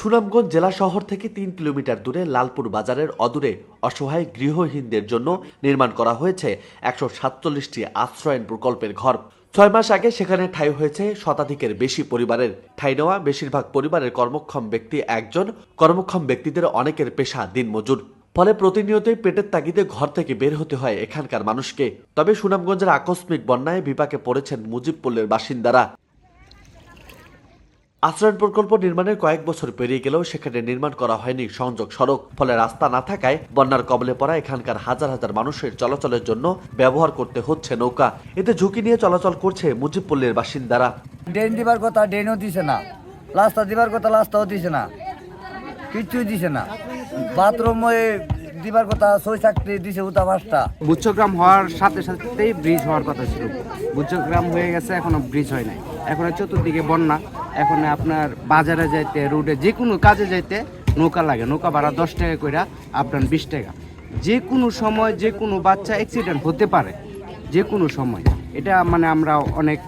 সুনামগঞ্জ জেলা শহর থেকে তিন কিলোমিটার দূরে লালপুর বাজারের অদূরে অসহায় গৃহহীনদের জন্য নির্মাণ করা হয়েছে একশো সাতচল্লিশটি আশ্রয়ন প্রকল্পের ঘর। ছয় মাস আগে সেখানে ঠাঁই হয়েছে শতাধিকের বেশি পরিবারের। ঠাঁই নেওয়া বেশিরভাগ পরিবারের কর্মক্ষম ব্যক্তি একজন। কর্মক্ষম ব্যক্তিদের অনেকের পেশা দিনমজুর। ফলে প্রতিনিয়তই পেটের তাগিদে ঘর থেকে বের হতে হয় এখানকার মানুষকে। তবে সুনামগঞ্জের আকস্মিক বন্যায় বিপাকে পড়েছেন মুজিবপল্লের বাসিন্দারা। আশ্রয়ণ প্রকল্প নির্মাণের কয়েক বছর পেরিয়ে গেলেও সেখানে নির্মাণ করা হয়নি সংযোগ সড়ক। ফলে রাস্তা না থাকায় বন্যার কবলে পড়া এখানকার হাজার হাজার মানুষের চলাচলের জন্য ব্যবহার করতে হচ্ছে নৌকা। এতে ঝুঁকি নিয়ে চলাচল করছে মুজিবপল্লীর বাসিন্দারা। ড্রেন দিবার কথা ড্রেনও দিছে না। রাস্তা দিবার কথা রাস্তাও দিছে না। কিচ্ছুই দিছে না। বাথরুম দিবার কথা ছয় চাকরি দিছে উতা পাঁচটা বুচ্চগ্রাম হওয়ার সাথে সাথেই ব্রিজ হওয়ার কথা ছিল। বুচ্চগ্রাম হয়ে গেছে এখনও ব্রিজ হয় নাই। এখন চতুর্দিকে বন্যা। এখন আপনার বাজারে যাইতে রোডে যে কোনো কাজে যাইতে নৌকা লাগে। নৌকা ভাড়া দশ টাকা করে আপনার বিশ টাকা। যে কোনো সময় যে কোনো বাচ্চা অ্যাক্সিডেন্ট হতে পারে। যে কোনো সময়। এটা মানে আমরা অনেক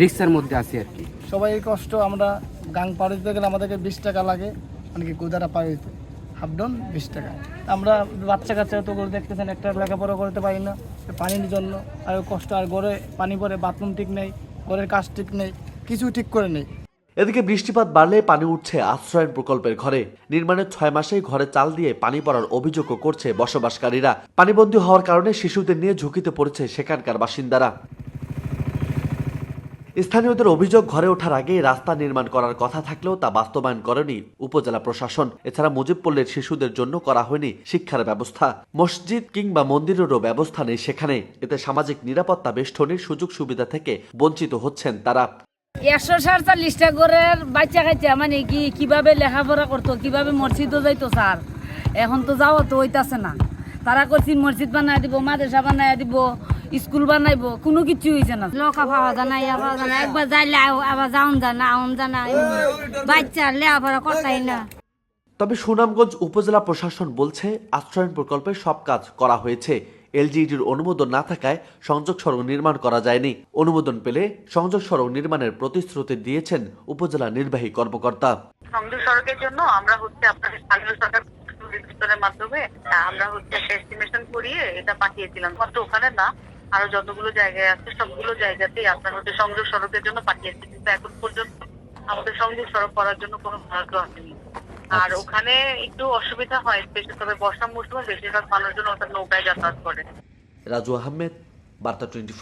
রিস্কের মধ্যে আছি আর কি। সবাই কষ্ট, আমরা গাং পার দিতে গেলে আমাদেরকে বিশ টাকা লাগে মানে কি কুদারা পার হইতে। হাফ ডাউন বিশ টাকা। আমরা বাচ্চা কাচ্চা তো করে দেখতেছেন, একটা লেখাপড়া করতে পারি না, পানির জন্য। আর কষ্ট, আর ঘরে পানি পরে বাথরুম ঠিক নেই, ঘরের কাজ ঠিক নেই, কিছু ঠিক করে নেই। এদিকে বৃষ্টিপাত বাড়লে পানি উঠছে আশ্রয়ণ প্রকল্পের ঘরে। নির্মাণের ছয় মাসেই ঘরে চাল দিয়ে পানি পড়ার অভিযোগও করছে বসবাসকারীরা। পানিবন্দী হওয়ার কারণে শিশুদের নিয়ে ঝুঁকিতে পড়েছে সেখানকার বাসিন্দারা। স্থানীয়দের অভিযোগ ঘরে ওঠার আগেই রাস্তা নির্মাণ করার কথা থাকলেও তা বাস্তবায়ন করেনি উপজেলা প্রশাসন। এছাড়া মুজিবপল্লীর শিশুদের জন্য করা হয়নি শিক্ষার ব্যবস্থা। মসজিদ কিংবা মন্দিরেরও ব্যবস্থা নেই সেখানে। এতে সামাজিক নিরাপত্তা বেষ্টনীর সুযোগ সুবিধা থেকে বঞ্চিত হচ্ছেন তারা। একশো সাতচল্লিশটা ঘরের বাচ্চা কাচ্চা মানে কি কীভাবে লেখাপড়া করতো কীভাবে মসজিদও যাইতো স্যার? এখন তো যাওয়া তো হইতাছে না। তারা করছি মসজিদ বানাই দিব মাদ্রাসা বানাই দিব স্কুল বানাইবো কোনো কিছু হয়েছে না। লোকা পাওয়া যায় না ইয়া পাওয়া যায় না। একবার যাইলে আবার যাওন যায় না আউন যায় না। বাচ্চা লেখাপড়া করতাই না। তবে সুনামগঞ্জ উপজেলা প্রশাসন বলছে আশ্রয়ণ প্রকল্পে সব কাজ করা হয়েছে। এলজিইডির অনুমোদন না থাকায় সংযোগ সড়ক নির্মাণ করা যায়নি। অনুমোদন পেলে সংযোগ সড়ক নির্মাণের প্রতিশ্রুতি দিয়েছেন উপজেলা নির্বাহী কর্মকর্তা। সংযোগ সড়কের জন্য আমরা হচ্ছে আপনাদের স্থানীয় সরকার মাধ্যমে আমরা হচ্ছে এস্টিমেশন করিয়ে এটা পাঠিয়েছিলাম। মাত্র ওখানে না, আরও যতগুলো জায়গায় আছে, সবগুলো জায়গাতেই আপনার হচ্ছে সংযোগ সড়কের জন্য পাঠিয়েছি। কিন্তু এখন পর্যন্ত আমাদের সংযোগ সড়ক করার জন্য কোনো ভাগ্য আসেনি। আর ওখানে একটু অসুবিধা হয় স্পেশাল তবে বর্ষা মৌসুমে বেশিরভাগ মানুষজন ওটা নৌকায় যাতায়াত করে। রাজু আহমেদ বার্তা টোয়েন্টি